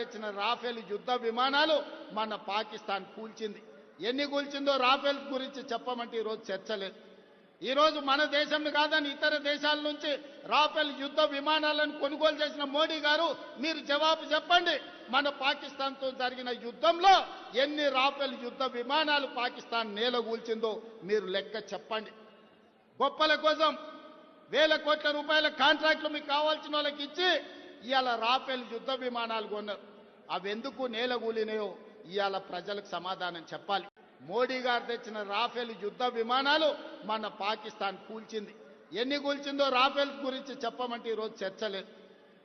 తెచ్చిన రాఫెల్ యుద్ధ విమానాలు మన పాకిస్తాన్ కూల్చింది. ఎన్ని కూల్చిందో రాఫెల్ గురించి చెప్పమంటే ఈరోజు చర్చ లేదు. ఈరోజు మన దేశం కాదని ఇతర దేశాల నుంచి రాఫెల్ యుద్ధ విమానాలను కొనుగోలు చేసిన మోడీ గారు మీరు జవాబు చెప్పండి. మన పాకిస్తాన్తో జరిగిన యుద్ధంలో ఎన్ని రాఫెల్ యుద్ధ విమానాలు పాకిస్తాన్ నేలగూల్చిందో మీరు లెక్క చెప్పండి. గొప్పల కోసం వేల కోట్ల రూపాయల కాంట్రాక్టులు మీకు కావాల్సిన వాళ్ళకి ఇచ్చి ఇవాళ రాఫెల్ యుద్ధ విమానాలు కొన్నారు. అవి ఎందుకు నేలగూలినాయో ఇవాళ ప్రజలకు సమాధానం చెప్పాలి. మోడీ గారు తెచ్చిన రాఫెల్ యుద్ధ విమానాలు మన పాకిస్తాన్ కూల్చింది. ఎన్ని కూల్చిందో రాఫెల్ గురించి చెప్పమంటే ఈరోజు చర్చ లేదు.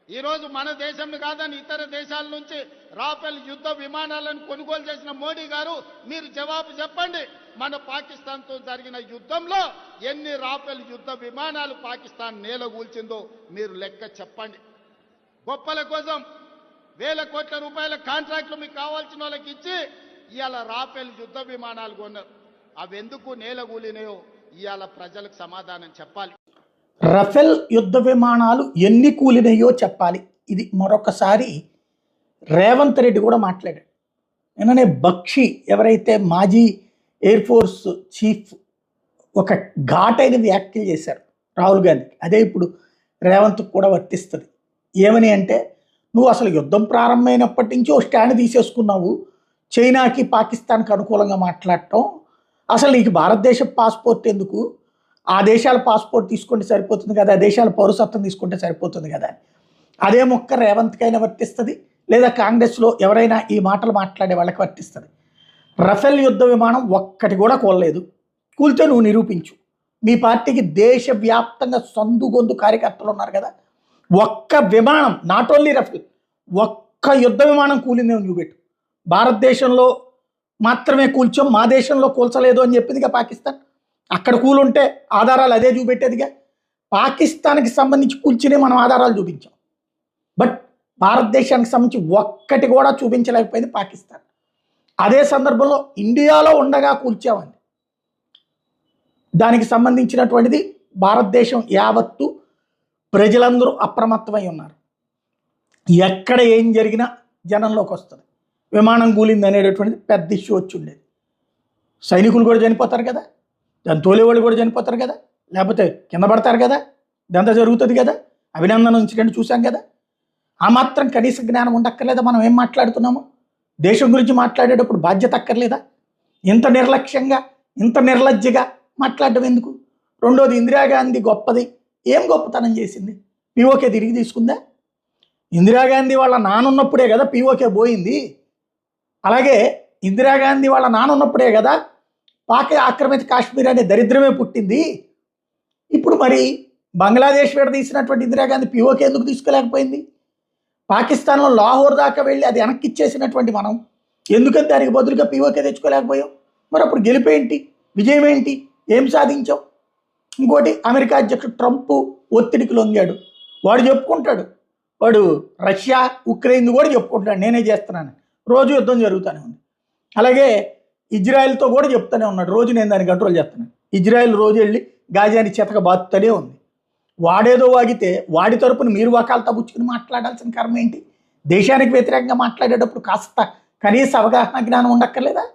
ఈరోజు మన దేశం కాదని ఇతర దేశాల నుంచి రాఫెల్ యుద్ధ విమానాలను కొనుగోలు చేసిన మోడీ గారు మీరు జవాబు చెప్పండి. మన పాకిస్తాన్తో జరిగిన యుద్ధంలో ఎన్ని రాఫెల్ యుద్ధ విమానాలు పాకిస్తాన్ నేలగూల్చిందో మీరు లెక్క చెప్పండి. గొప్పల కోసం వేల కోట్ల రూపాయల కాంట్రాక్ట్లు మీకు కావాల్సిన వాళ్ళకి ఇచ్చి ఇవాళ రాఫెల్ యుద్ధ విమానాలు కొన్నారు. అవి ఎందుకు నేలగూలినాయో ఇవాళ ప్రజలకు సమాధానం చెప్పాలి. రఫెల్ యుద్ధ విమానాలు ఎన్ని కూలినాయో చెప్పాలి. ఇది మరొకసారి రేవంత్ రెడ్డి కూడా మాట్లాడాడు. నిన్ననే బక్షి ఎవరైతే మాజీ ఎయిర్ ఫోర్స్ చీఫ్ ఒక ఘాటైన వ్యాఖ్యలు చేశారు రాహుల్ గాంధీకి అదే ఇప్పుడు రేవంత్ కూడా వర్తిస్తుంది. ఏమని అంటే నువ్వు అసలు యుద్ధం ప్రారంభమైనప్పటి నుంచి ఓ స్టాండ్ తీసేసుకున్నావు. చైనాకి పాకిస్తాన్కి అనుకూలంగా మాట్లాడటం. అసలు నీకు భారతదేశ పాస్పోర్ట్ ఎందుకు? ఆ దేశాల పాస్పోర్ట్ తీసుకుంటే సరిపోతుంది కదా ఆ దేశాల పౌరసత్వం తీసుకుంటే సరిపోతుంది కదా అదే మొక్క రేవంత్కైనా వర్తిస్తుంది? లేదా కాంగ్రెస్లో ఎవరైనా ఈ మాటలు మాట్లాడే వాళ్ళకి వర్తిస్తుంది? రఫేల్ యుద్ధ విమానం ఒక్కటి కూడా కూలలేదు. కూలితే నువ్వు నిరూపించు. మీ పార్టీకి దేశవ్యాప్తంగా సందుగొందు కార్యకర్తలు ఉన్నారు కదా. ఒక్క విమానం నాట్ ఓన్లీ రఫేల్ ఒక్క యుద్ధ విమానం కూలిందే చూపెట్టు భారతదేశంలో మాత్రమే కూల్చాం మా దేశంలో కూల్చలేదు అని చెప్పిందిగా పాకిస్తాన్. అక్కడ కూలుంటే ఆధారాలు అదే చూపెట్టేదిగా. పాకిస్తాన్కి సంబంధించి కూల్చినే మనం ఆధారాలు చూపించాం. బట్ భారతదేశానికి సంబంధించి ఒక్కటి కూడా చూపించలేకపోయింది పాకిస్తాన్. అదే సందర్భంలో ఇండియాలో ఉండగా కూల్చామండి. దానికి సంబంధించినటువంటిది భారతదేశం యావత్తు ప్రజలందరూ అప్రమత్తమై ఉన్నారు. ఎక్కడ ఏం జరిగినా జనంలోకి వస్తుంది. విమానం కూలింది అనేటటువంటిది పెద్ద ఇష్యూ వచ్చి ఉండేది. సైనికులు కూడా చనిపోతారు కదా. దాని తోలేవాళ్ళు కూడా చనిపోతారు కదా. లేకపోతే కింద పడతారు కదా. ఇదంతా జరుగుతుంది కదా. అభినందన ఇన్సిడెంట్ చూసాం కదా. ఆ మాత్రం కనీస జ్ఞానం ఉండక్కర్లేదా? మనం ఏం మాట్లాడుతున్నాము? దేశం గురించి మాట్లాడేటప్పుడు బాధ్యత అక్కర్లేదా? ఇంత నిర్లక్ష్యంగా ఇంత నిర్లజ్జగా మాట్లాడడం ఎందుకు? రెండోది ఇందిరాగాంధీ గొప్పది. ఏం గొప్పతనం చేసింది? పీఓకే తిరిగి తీసుకుందా? ఇందిరాగాంధీ వాళ్ళ నానున్నప్పుడే కదా పీఓకే పోయింది. అలాగే ఇందిరాగాంధీ వాళ్ళ నానున్నప్పుడే కదా పాక ఆక్రమిత కాశ్మీర్ అనే దరిద్రమే పుట్టింది. ఇప్పుడు మరి బంగ్లాదేశ్ విడదీసినటువంటి ఇందిరాగాంధీ పీఓకే ఎందుకు తీసుకోలేకపోయింది? పాకిస్తాన్లో లాహోర్ దాకా వెళ్ళి అది వెనక్కి ఇచ్చేసినటువంటి మనం ఎందుకని దానికి బదులుగా పీఓకే తెచ్చుకోలేకపోయాం? మరి అప్పుడు గెలిపేంటి? విజయం ఏంటి ఏం సాధించాం? ఇంకోటి అమెరికా అధ్యక్షుడు ట్రంప్ ఒత్తిడికి లొంగాడు. వాడు చెప్పుకుంటాడు. వాడు రష్యా ఉక్రెయిన్ కూడా చెప్పుకుంటాడు. నేనే చేస్తున్నాను. రోజు యుద్ధం జరుగుతూనే ఉంది. అలాగే ఇజ్రాయెల్తో కూడా చెప్తూనే ఉన్నాడు. రోజు నేను దాన్ని కంట్రోల్ చేస్తున్నాను. ఇజ్రాయెల్ రోజు వెళ్ళి గాజాని చెతక బాతుతూనే ఉంది. వాడేదో వాగితే వాడి తరపున మీరు వకాలతో పుచ్చుకుని మాట్లాడాల్సిన కర్మ ఏంటి? దేశానికి వ్యతిరేకంగా మాట్లాడేటప్పుడు కాస్త కనీస అవగాహన జ్ఞానం ఉండక్కర్లేదా?